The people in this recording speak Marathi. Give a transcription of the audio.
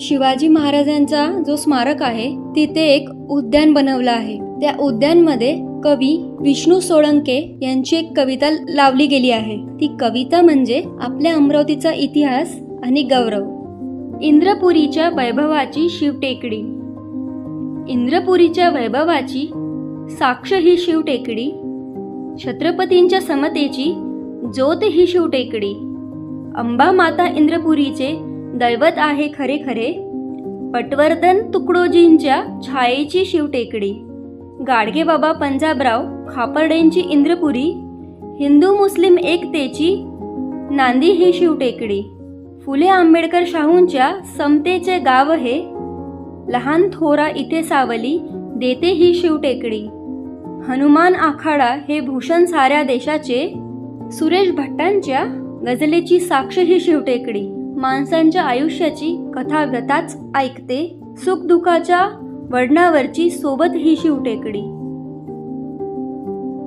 शिवाजी महाराजांचा जो स्मारक आहे तिथे एक उद्यान बनवलं आहे. त्या उद्यानमध्ये कवी विष्णू सोळंके यांची एक कविता लावली गेली आहे. ती कविता म्हणजे आपल्या अमरावतीचा इतिहास आणि गौरव. इंद्रपुरीच्या वैभवाची शिवटेकडी. इंद्रपुरीच्या वैभवाची साक्ष ही शिवटेकडी. छत्रपतींच्या समतेची ज्योत ही शिवटेकडी. अंबा माता इंद्रपुरीचे दैवत आहे खरे खरे. पटवर्धन तुकडोजींच्या छायेची शिवटेकडी. गाडगे बाबा पंजाबराव खापर्डेंची इंद्रपुरी. हिंदू मुस्लिम एकतेची नांदी ही शिवटेकडी. फुले आंबेडकर शाहूंच्या समतेचे गाव हे. लहान थोरा इथे सावली देते ही शिवटेकडी. हनुमान आखाडा हे भूषण साऱ्या देशाचे. सुरेश भट्टांच्या गझलेची साक्ष ही शिवटेकडी. माणसांच्या आयुष्याची कथा व्यथाच ऐकते. सुखदुःखाच्या वडणावरची सोबत ही शिवटेकडी.